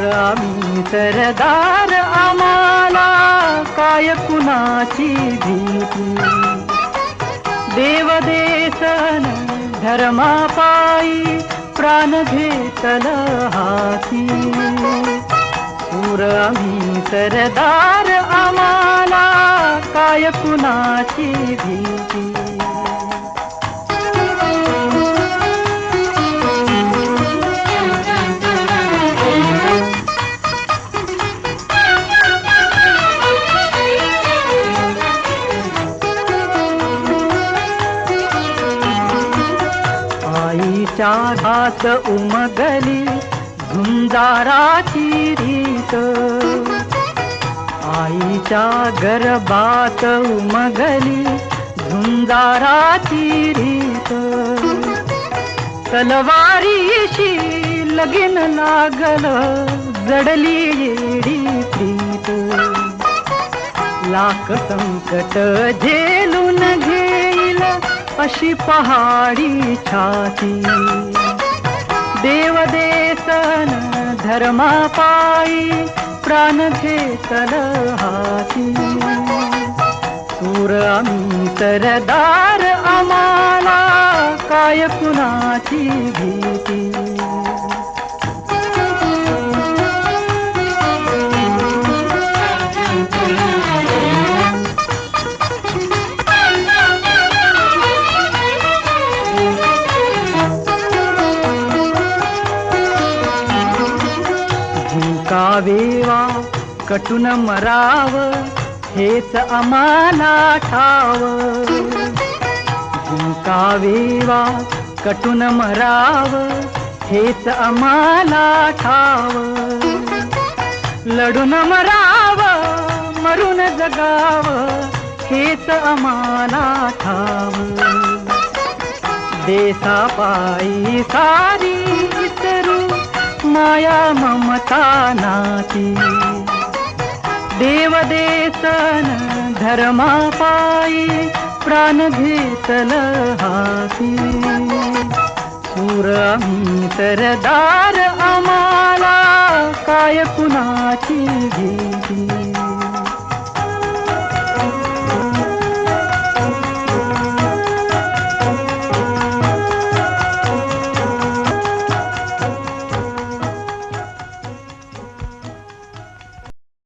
आम्ही सरदार आम्हाला काय कुणाची भीती? देव देसन धर्मापायी प्राण घेतल हाती. पूर आम्ही सरदार आम्हाला काय कुणाची भीती? आईच्या हात उमगली झुंजाराची रीत. आईच्या गर्भात उमगली झुंजाराची रीत. तलवारीशी लगीन लागल जडली येडी प्रीत. लाख संकट झेलून घेईल अशी पहाडी छाती. देव देसन धर्मापायी प्राण घेतल हाती. सूर आम्ही सरदार आम्हाला काय कुणाची भीती? कावेवा कटुन मराव हेच आम्हाला ठाव. कावेवा कटुन मराव हेच आम्हाला ठाव. लढून मराव मरून जगाव हेच आम्हाला ठाव. देसापायी सारी माया ममता नाती। देव धर्मापायी प्राण घेतल हाती। पूर आम्ही सरदार आम्हाला काय कुणाची भीती?